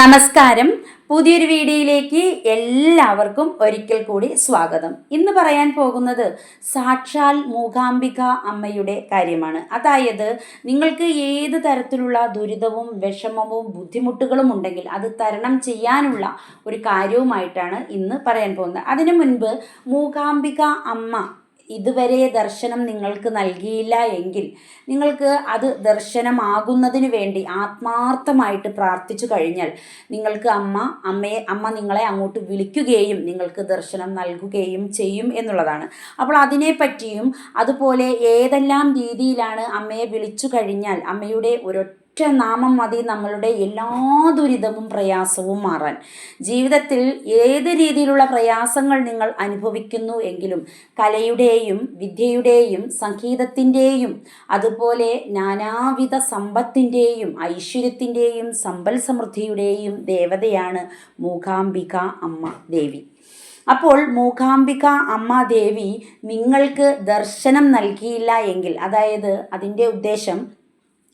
നമസ്കാരം. പുതിയൊരു വീഡിയോയിലേക്ക് എല്ലാവർക്കും ഒരിക്കൽ കൂടി സ്വാഗതം. ഇന്ന് പറയാൻ പോകുന്നത് സാക്ഷാൽ മൂകാംബിക അമ്മയുടെ കാര്യമാണ്. അതായത് നിങ്ങൾക്ക് ഏത് തരത്തിലുള്ള ദുരിതവും വിഷമവും ബുദ്ധിമുട്ടുകളും ഉണ്ടെങ്കിൽ അത് തരണം ചെയ്യാനുള്ള ഒരു കാര്യവുമായിട്ടാണ് ഇന്ന് പറയാൻ പോകുന്നത്. അതിനു മുൻപ് മൂകാംബിക അമ്മ ഇതുവരെ ദർശനം നിങ്ങൾക്ക് നൽകിയില്ല എങ്കിൽ നിങ്ങൾക്ക് അത് ദർശനമാകുന്നതിന് വേണ്ടി ആത്മാർത്ഥമായിട്ട് പ്രാർത്ഥിച്ചു കഴിഞ്ഞാൽ നിങ്ങൾക്ക് അമ്മ അമ്മയെ അമ്മ നിങ്ങളെ അങ്ങോട്ട് വിളിക്കുകയും നിങ്ങൾക്ക് ദർശനം നൽകുകയും ചെയ്യും എന്നുള്ളതാണ്. അപ്പോൾ അതിനെപ്പറ്റിയും അതുപോലെ ഏതെല്ലാം രീതിയിലാണ് അമ്മയെ വിളിച്ചു കഴിഞ്ഞാൽ അമ്മയുടെ ഒരൊറ്റ ഒറ്റ നാമം മതി നമ്മളുടെ എല്ലാ ദുരിതവും പ്രയാസവും മാറാൻ. ജീവിതത്തിൽ ഏത് രീതിയിലുള്ള പ്രയാസങ്ങൾ നിങ്ങൾ അനുഭവിക്കുന്നു എങ്കിലും കലയുടെയും വിദ്യയുടെയും സംഗീതത്തിന്റെയും അതുപോലെ നാനാവിധ സമ്പത്തിന്റെയും ഐശ്വര്യത്തിന്റെയും സമ്പൽ സമൃദ്ധിയുടെയും ദേവതയാണ് മൂകാംബിക അമ്മ ദേവി. അപ്പോൾ മൂകാംബിക അമ്മ ദേവി നിങ്ങൾക്ക് ദർശനം നൽകിയില്ല എങ്കിൽ അതായത് അതിന്റെ ഉദ്ദേശം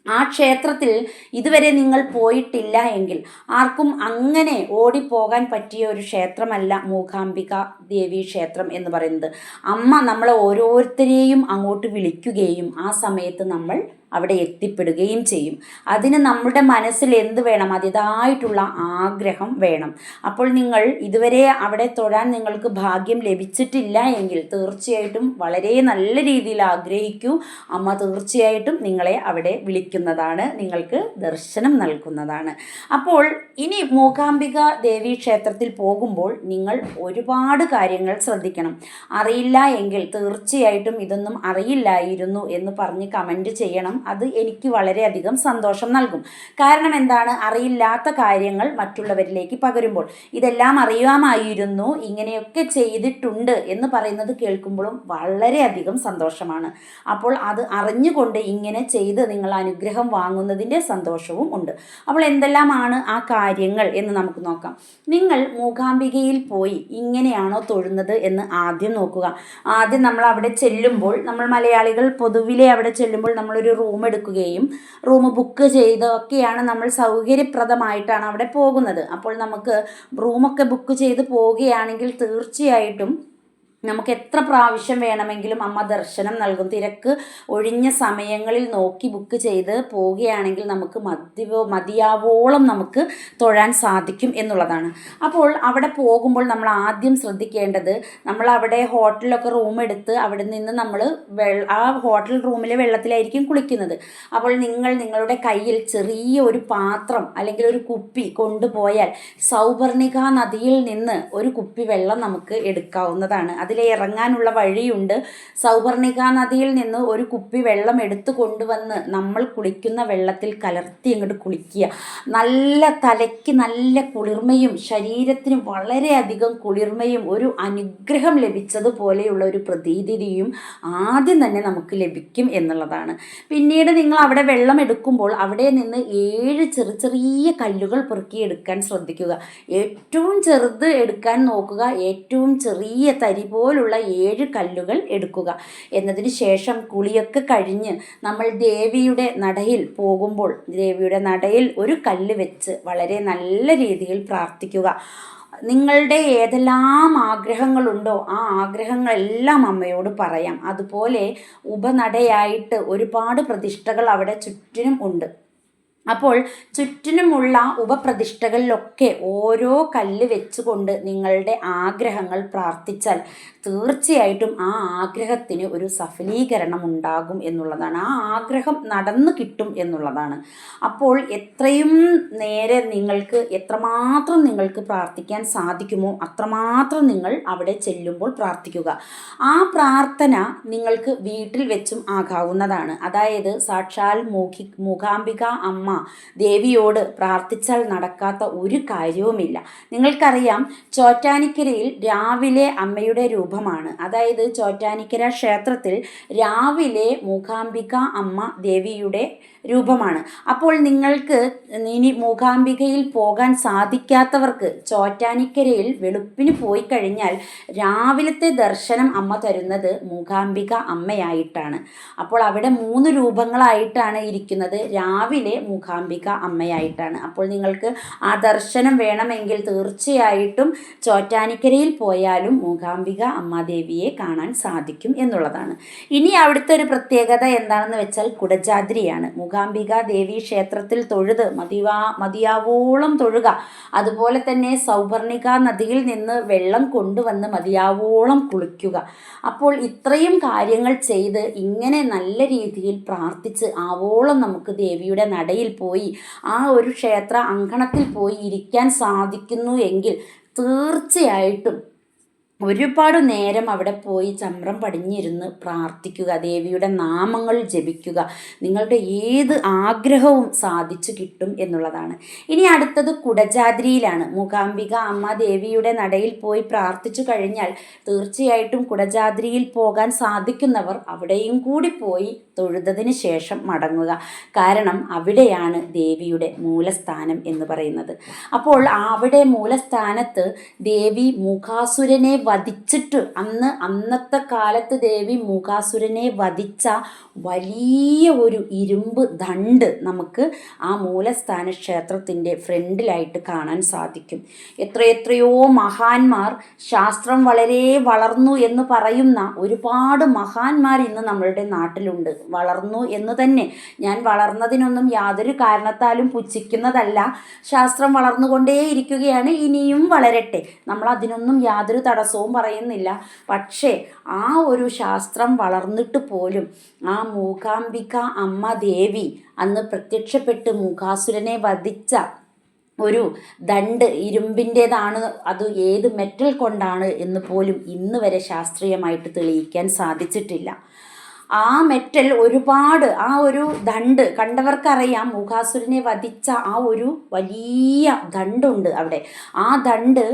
ആ ക്ഷേത്രത്തിൽ ഇതുവരെ നിങ്ങൾ പോയിട്ടില്ല എങ്കിൽ ആർക്കും അങ്ങനെ ഓടിപ്പോകാൻ പറ്റിയ ഒരു ക്ഷേത്രമല്ല മൂകാംബിക ദേവി ക്ഷേത്രം എന്ന് പറയുന്നത്. അമ്മ നമ്മളെ ഓരോരുത്തരെയും അങ്ങോട്ട് വിളിക്കുകയും ആ സമയത്ത് നമ്മൾ അവിടെ എത്തിപ്പെടുകയും ചെയ്യും. അതിന് നമ്മുടെ മനസ്സിൽ എന്ത് വേണം? അതിതായിട്ടുള്ള ആഗ്രഹം വേണം. അപ്പോൾ നിങ്ങൾ ഇതുവരെ അവിടെ തൊഴാൻ നിങ്ങൾക്ക് ഭാഗ്യം ലഭിച്ചിട്ടില്ല എങ്കിൽ തീർച്ചയായിട്ടും വളരെ നല്ല രീതിയിൽ ആഗ്രഹിക്കൂ. അമ്മ തീർച്ചയായിട്ടും നിങ്ങളെ അവിടെ വിളിക്കുന്നതാണ്. നിങ്ങൾക്ക് ദർശനം നൽകുന്നതാണ്. അപ്പോൾ ഇനി മൂകാംബിക ദേവി ക്ഷേത്രത്തിൽ പോകുമ്പോൾ നിങ്ങൾ ഒരുപാട് കാര്യങ്ങൾ ശ്രദ്ധിക്കണം. അറിയില്ല എങ്കിൽ തീർച്ചയായിട്ടും ഇതൊന്നും അറിയില്ലായിരുന്നു എന്ന് പറഞ്ഞ് കമന്റ് ചെയ്യണം. അത് എനിക്ക് വളരെയധികം സന്തോഷം നൽകും. കാരണം എന്താണ്? അറിയില്ലാത്ത കാര്യങ്ങൾ മറ്റുള്ളവരിലേക്ക് പകരുമ്പോൾ. ഇതെല്ലാം അറിയാമായിരുന്നു ഇങ്ങനെയൊക്കെ ചെയ്തിട്ടുണ്ട് എന്ന് പറയുന്നത് കേൾക്കുമ്പോഴും വളരെയധികം സന്തോഷമാണ്. അപ്പോൾ അത് അറിഞ്ഞുകൊണ്ട് ഇങ്ങനെ ചെയ്ത് നിങ്ങൾ അനുഗ്രഹം വാങ്ങുന്നതിന്റെ സന്തോഷവും ഉണ്ട്. അപ്പോൾ എന്തെല്ലാമാണ് ആ കാര്യങ്ങൾ എന്ന് നമുക്ക് നോക്കാം. നിങ്ങൾ മൂകാംബികയിൽ പോയി ഇങ്ങനെയാണോ തൊഴുന്നത് എന്ന് ആദ്യം നോക്കുക. ആദ്യം നമ്മൾ അവിടെ ചെല്ലുമ്പോൾ നമ്മൾ മലയാളികൾ പൊതുവിലെ അവിടെ ചെല്ലുമ്പോൾ നമ്മളൊരു റൂം എടുക്കുകയും റൂം ബുക്ക് ചെയ്തൊക്കെയാണ് നമ്മൾ സൗകര്യപ്രദമായിട്ടാണ് അവിടെ പോകുന്നത്. അപ്പോൾ നമുക്ക് റൂമൊക്കെ ബുക്ക് ചെയ്ത് പോവുകയാണെങ്കിൽ തീർച്ചയായിട്ടും നമുക്ക് എത്ര പ്രാവശ്യം വേണമെങ്കിലും അമ്മ ദർശനം നൽകും. തിരക്ക് ഒഴിഞ്ഞ സമയങ്ങളിൽ നോക്കി ബുക്ക് ചെയ്ത് പോവുകയാണെങ്കിൽ നമുക്ക് മതിവോ മതിയാവോളം നമുക്ക് തൊഴാൻ സാധിക്കും എന്നുള്ളതാണ്. അപ്പോൾ അവിടെ പോകുമ്പോൾ നമ്മൾ ആദ്യം ശ്രദ്ധിക്കേണ്ടത് നമ്മൾ അവിടെ ഹോട്ടലിലൊക്കെ റൂം എടുത്ത് അവിടെ നിന്ന് നമ്മൾ ആ ഹോട്ടൽ റൂമിലെ വെള്ളത്തിലായിരിക്കും കുളിക്കുന്നത്. അപ്പോൾ നിങ്ങൾ നിങ്ങളുടെ കയ്യിൽ ചെറിയ ഒരു പാത്രം അല്ലെങ്കിൽ ഒരു കുപ്പി കൊണ്ടുപോയാൽ സൗപർണിക നദിയിൽ നിന്ന് ഒരു കുപ്പി വെള്ളം നമുക്ക് എടുക്കാവുന്നതാണ്. അതിൽ ഇറങ്ങാനുള്ള വഴിയുണ്ട്. സൗപർണിക നദിയിൽ നിന്ന് ഒരു കുപ്പി വെള്ളം എടുത്തു കൊണ്ടുവന്ന് നമ്മൾ കുളിക്കുന്ന വെള്ളത്തിൽ കലർത്തി അങ്ങോട്ട് കുളിക്കുക. നല്ല തലയ്ക്ക് നല്ല കുളിർമയും ശരീരത്തിന് വളരെയധികം കുളിർമയും ഒരു അനുഗ്രഹം ലഭിച്ചതുപോലെയുള്ള ഒരു പ്രതീതിയും ആദ്യം തന്നെ നമുക്ക് ലഭിക്കും എന്നുള്ളതാണ്. പിന്നീട് നിങ്ങൾ അവിടെ വെള്ളം എടുക്കുമ്പോൾ അവിടെ നിന്ന് ഏഴ് ചെറു ചെറിയ കല്ലുകൾ പെറുക്കിയെടുക്കാൻ ശ്രദ്ധിക്കുക. ഏറ്റവും ചെറുത് എടുക്കാൻ നോക്കുക. ഏറ്റവും ചെറിയ തരി പോലുള്ള ഏഴ് കല്ലുകൾ എടുക്കുക. എന്നതിന് ശേഷം കുളിയൊക്കെ കഴിഞ്ഞ് നമ്മൾ ദേവിയുടെ നടയിൽ പോകുമ്പോൾ ദേവിയുടെ നടയിൽ ഒരു കല്ല് വെച്ച് വളരെ നല്ല രീതിയിൽ പ്രാർത്ഥിക്കുക. നിങ്ങളുടെ ഏതെല്ലാം ആഗ്രഹങ്ങളുണ്ടോ ആ ആഗ്രഹങ്ങളെല്ലാം അമ്മയോട് പറയാം. അതുപോലെ ഉപനടയായിട്ട് ഒരുപാട് പ്രതിഷ്ഠകൾ അവിടെ ചുറ്റിനും ഉണ്ട്. അപ്പോൾ ചുറ്റിനുമുള്ള ഉപപ്രതിഷ്ഠകളിലൊക്കെ ഓരോ കല്ല് വെച്ചുകൊണ്ട് നിങ്ങളുടെ ആഗ്രഹങ്ങൾ പ്രാർത്ഥിച്ചാൽ തീർച്ചയായിട്ടും ആ ആഗ്രഹത്തിന് ഒരു സഫലീകരണം ഉണ്ടാകും എന്നുള്ളതാണ്. ആ ആഗ്രഹം നടന്നു കിട്ടും എന്നുള്ളതാണ്. അപ്പോൾ എത്രയും നേരെ നിങ്ങൾക്ക് എത്രമാത്രം നിങ്ങൾക്ക് പ്രാർത്ഥിക്കാൻ സാധിക്കുമോ അത്രമാത്രം നിങ്ങൾ അവിടെ ചെല്ലുമ്പോൾ പ്രാർത്ഥിക്കുക. ആ പ്രാർത്ഥന നിങ്ങൾക്ക് വീട്ടിൽ വെച്ചും ആകാവുന്നതാണ്. അതായത് സാക്ഷാൽ മൂഖി മൂകാംബിക അമ്മ ദേവിയോട് പ്രാർത്ഥിച്ചാൽ നടക്കാത്ത ഒരു കാര്യവുമില്ല. നിങ്ങൾക്കറിയാം ചോറ്റാനിക്കരയിൽ രാവിലെ അമ്മയുടെ രൂപമാണ്. അതായത് ചോറ്റാനിക്കര ക്ഷേത്രത്തിൽ രാവിലെ മൂകാംബിക അമ്മ ദേവിയുടെ രൂപമാണ്. അപ്പോൾ നിങ്ങൾക്ക് ഇനി മൂകാംബികയിൽ പോകാൻ സാധിക്കാത്തവർക്ക് ചോറ്റാനിക്കരയിൽ വെളുപ്പിന് പോയി കഴിഞ്ഞാൽ രാവിലത്തെ ദർശനം അമ്മ തരുന്നത് മൂകാംബിക അമ്മയായിട്ടാണ്. അപ്പോൾ അവിടെ മൂന്ന് രൂപങ്ങളായിട്ടാണ് ഇരിക്കുന്നത്. രാവിലെ മൂകാംബിക അമ്മയായിട്ടാണ്. അപ്പോൾ നിങ്ങൾക്ക് ആ ദർശനം വേണമെങ്കിൽ തീർച്ചയായിട്ടും ചോറ്റാനിക്കരയിൽ പോയാലും മൂകാംബിക അമ്മാദേവിയെ കാണാൻ സാധിക്കും എന്നുള്ളതാണ്. ഇനി അവിടുത്തെ ഒരു പ്രത്യേകത എന്താണെന്ന് വെച്ചാൽ കുടജാദ്രിയാണ്. മൂകാംബിക ദേവി ക്ഷേത്രത്തിൽ തൊഴുത് മതിവാ മതിയാവോളം തൊഴുക. അതുപോലെ തന്നെ സൗവർണിക നദിയിൽ നിന്ന് വെള്ളം കൊണ്ടുവന്ന് മതിയാവോളം കുളിക്കുക. അപ്പോൾ ഇത്രയും കാര്യങ്ങൾ ചെയ്ത് ഇങ്ങനെ നല്ല രീതിയിൽ പ്രാർത്ഥിച്ച് ആവോളം നമുക്ക് ദേവിയുടെ നടയിൽ പോയി. ആ ഒരു ക്ഷേത്ര അങ്കണത്തിൽ പോയി ഇരിക്കാൻ സാധിക്കുന്നു എങ്കിൽ തീർച്ചയായിട്ടും ഒരുപാട് നേരം അവിടെ പോയി ചമ്രം പടിഞ്ഞിരുന്ന് പ്രാർത്ഥിക്കുക ദേവിയുടെ നാമങ്ങൾ ജപിക്കുക നിങ്ങളുടെ ഏത് ആഗ്രഹവും സാധിച്ചു കിട്ടും എന്നുള്ളതാണ്. ഇനി അടുത്തത് കുടജാദ്രിയിലാണ്. മൂകാംബിക അമ്മ ദേവിയുടെ നടയിൽ പോയി പ്രാർത്ഥിച്ചു കഴിഞ്ഞാൽ തീർച്ചയായിട്ടും കുടജാദ്രിയിൽ പോകാൻ സാധിക്കുന്നവർ അവിടെയും കൂടി പോയി തൊഴുതതിന് ശേഷം മടങ്ങുക. കാരണം അവിടെയാണ് ദേവിയുടെ മൂലസ്ഥാനം എന്ന് പറയുന്നത്. അപ്പോൾ അവിടെ മൂലസ്ഥാനത്ത് ദേവി മുഖാസുരനെ വധിച്ചിട്ട് അന്ന് അന്നത്തെ കാലത്ത് ദേവി മുഖാസുരനെ വധിച്ച വലിയ ഒരു ഇരുമ്പ് ദണ്ട് നമുക്ക് ആ മൂലസ്ഥാന ക്ഷേത്രത്തിന്റെ ഫ്രണ്ടിലായിട്ട് കാണാൻ സാധിക്കും. എത്രയെത്രയോ മഹാന്മാർ ശാസ്ത്രം വളരെ വളർന്നു എന്ന് പറയുന്ന ഒരുപാട് മഹാന്മാർ ഇന്ന് നമ്മളുടെ നാട്ടിലുണ്ട്. വളർന്നു എന്ന് തന്നെ. ഞാൻ വളർന്നതിനൊന്നും യാതൊരു കാരണത്താലും പുച്ഛിക്കുന്നതല്ല. ശാസ്ത്രം വളർന്നുകൊണ്ടേ ഇരിക്കുകയാണ് ഇനിയും വളരട്ടെ. നമ്മൾ അതിനൊന്നും യാതൊരു തടസ്സവും പറയുന്നില്ല. പക്ഷേ ആ ഒരു ശാസ്ത്രം വളർന്നിട്ട് പോലും ആ മൂകാംബിക അമ്മ ദേവി അന്ന് പ്രത്യക്ഷപ്പെട്ട് മൂകാസുരനെ വധിച്ച ഒരു ദണ്ട് ഇരുമ്പിന്റേതാണ്. അത് ഏത് മെറ്റൽ കൊണ്ടാണ് എന്ന് പോലും ഇന്ന് വരെ ശാസ്ത്രീയമായിട്ട് തെളിയിക്കാൻ സാധിച്ചിട്ടില്ല. ആ മെറ്റൽ ഒരുപാട് ആ ഒരു ദണ്ട് കണ്ടവർക്കറിയാം മുഖാസുരനെ വധിച്ച ആ ഒരു വലിയ ദണ്ടുണ്ട് അവിടെ. ആ ദണ്ട്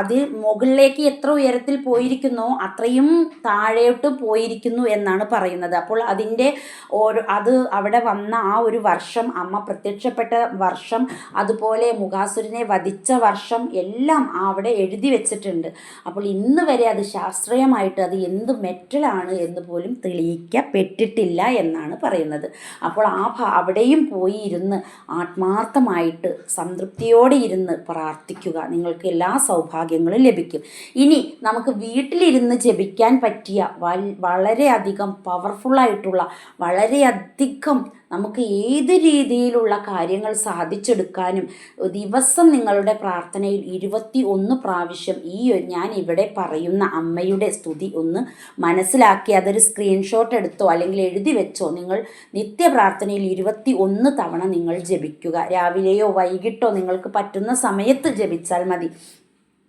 അത് മുകളിലേക്ക് എത്ര ഉയരത്തിൽ പോയിരിക്കുന്നു അത്രയും താഴോട്ട് പോയിരിക്കുന്നു എന്നാണ് പറയുന്നത്. അപ്പോൾ അതിന്റെ ഓരോ അത് അവിടെ വന്ന ആ ഒരു വർഷം അമ്മ പ്രത്യക്ഷപ്പെട്ട വർഷം അതുപോലെ മുഖാസുരനെ വധിച്ച വർഷം എല്ലാം അവിടെ എഴുതി വെച്ചിട്ടുണ്ട്. അപ്പോൾ ഇന്ന് വരെ അത് ശാസ്ത്രീയമായിട്ട് അത് എന്ത് മെറ്റലാണ് എന്ന് പോലും തെളിയിക്കപ്പെട്ടിട്ടില്ല എന്നാണ് പറയുന്നത്. അപ്പോൾ ആ അവിടെയും പോയി ഇരുന്ന് ആത്മാർത്ഥമായിട്ട് സംതൃപ്തിയോടെ ഇരുന്ന് പ്രാർത്ഥിക്കുക നിങ്ങൾക്ക് എല്ലാ സൗഭാഗ്യങ്ങളും ലഭിക്കും. ഇനി നമുക്ക് വീട്ടിലിരുന്ന് ജപിക്കാൻ പറ്റിയ വളരെയധികം പവർഫുള്ളായിട്ടുള്ള വളരെയധികം നമുക്ക് ഏത് രീതിയിലുള്ള കാര്യങ്ങൾ സാധിച്ചെടുക്കാനും ദിവസം നിങ്ങളുടെ പ്രാർത്ഥനയിൽ ഇരുപത്തി ഒന്ന് പ്രാവശ്യം ഈ ഞാൻ ഇവിടെ പറയുന്ന അമ്മയുടെ സ്തുതി ഒന്ന് മനസ്സിലാക്കി അതൊരു സ്ക്രീൻഷോട്ട് എടുത്തോ അല്ലെങ്കിൽ എഴുതി വെച്ചോ. നിങ്ങൾ നിത്യ പ്രാർത്ഥനയിൽ ഇരുപത്തി ഒന്ന് തവണ നിങ്ങൾ ജപിക്കുക. രാവിലെയോ വൈകിട്ടോ നിങ്ങൾക്ക് പറ്റുന്ന സമയത്ത് ജപിച്ചാൽ മതി.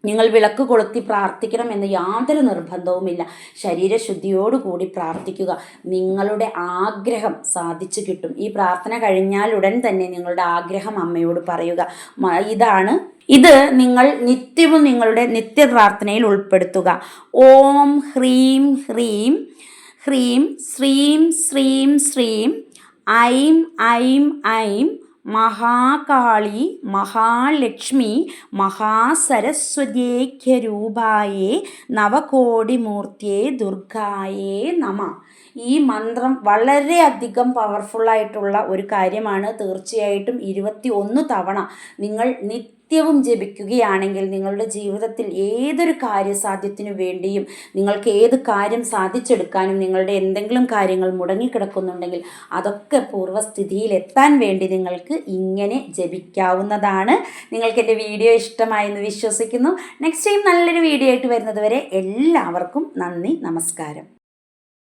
നിങ്ങൾ വിളക്ക് കൊളുത്തി പ്രാർത്ഥിക്കണം എന്ന് യാതൊരു നിർബന്ധവുമില്ല. ശരീരശുദ്ധിയോടുകൂടി പ്രാർത്ഥിക്കുക. നിങ്ങളുടെ ആഗ്രഹം സാധിച്ചു കിട്ടും. ഈ പ്രാർത്ഥന കഴിഞ്ഞാൽ ഉടൻ തന്നെ നിങ്ങളുടെ ആഗ്രഹം അമ്മയോട് പറയുക. ഇതാണ്. ഇത് നിങ്ങൾ നിത്യവും നിങ്ങളുടെ നിത്യപ്രാർത്ഥനയിൽ ഉൾപ്പെടുത്തുക. ഓം ഹ്രീം ഹ്രീം ഹ്രീം ശ്രീം ശ്രീം ശ്രീം ഐം ഐം ഐം മഹാകാളി മഹാലക്ഷ്മി മഹാസരസ്വതേഖ്യരൂപായേ നവകോടിമൂർത്തിയെ ദുർഗായേ നമ. ഈ മന്ത്രം വളരെയധികം പവർഫുള്ളായിട്ടുള്ള ഒരു കാര്യമാണ്. തീർച്ചയായിട്ടും ഇരുപത്തി ഒന്ന് തവണ നിങ്ങൾ നിത്യ നിത്യവും ജപിക്കുകയാണെങ്കിൽ നിങ്ങളുടെ ജീവിതത്തിൽ ഏതൊരു കാര്യസാധ്യത്തിനു വേണ്ടിയും നിങ്ങൾക്ക് ഏത് കാര്യം സാധിച്ചെടുക്കാനും നിങ്ങളുടെ എന്തെങ്കിലും കാര്യങ്ങൾ മുടങ്ങിക്കിടക്കുന്നുണ്ടെങ്കിൽ അതൊക്കെ പൂർവസ്ഥിതിയിൽ എത്താൻ വേണ്ടി നിങ്ങൾക്ക് ഇങ്ങനെ ജപിക്കാവുന്നതാണ്. നിങ്ങൾക്ക് എന്റെ വീഡിയോ ഇഷ്ടമായെന്ന് വിശ്വസിക്കുന്നു. നെക്സ്റ്റ് ടൈം നല്ലൊരു വീഡിയോ ആയിട്ട് വരുന്നത് വരെ എല്ലാവർക്കും നന്ദി നമസ്കാരം.